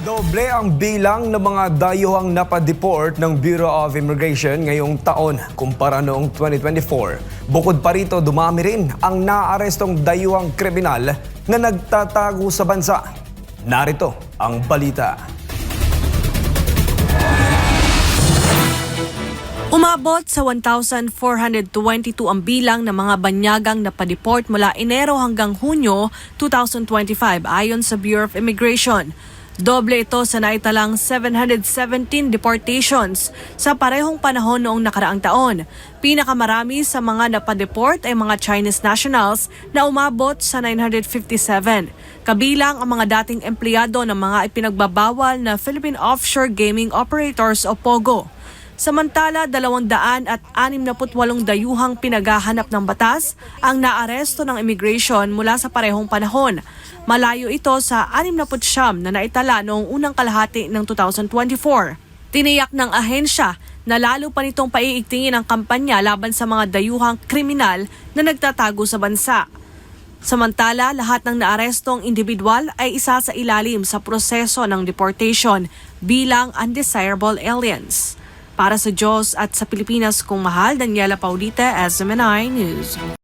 Doble ang bilang ng mga dayuhang napadeport ng Bureau of Immigration ngayong taon kumpara noong 2024. Bukod pa rito, dumami rin ang naarestong dayuhang kriminal na nagtatago sa bansa. Narito ang balita. Umabot sa 1,422 ang bilang ng mga banyagang napadeport mula Enero hanggang Hunyo 2025 ayon sa Bureau of Immigration. Doble ito sa naitalang 717 deportations sa parehong panahon noong nakaraang taon. Pinakamarami sa mga napadeport ay mga Chinese nationals na umabot sa 957. Kabilang ang mga dating empleyado ng mga ipinagbabawal na Philippine Offshore Gaming Operators o POGO. Samantala, 268 dayuhang pinaghahanap ng batas ang naaresto ng immigration mula sa parehong panahon. Malayo ito sa 69 na naitala noong unang kalahati ng 2024. Tiniyak ng ahensya na lalo pa nitong paiigtingin ang kampanya laban sa mga dayuhang kriminal na nagtatago sa bansa. Samantala, lahat ng naarestong individual ay isa sa ilalim sa proseso ng deportation bilang undesirable aliens. Para sa Diyos at sa Pilipinas kong mahal, Daniela Paulita, SMNI News.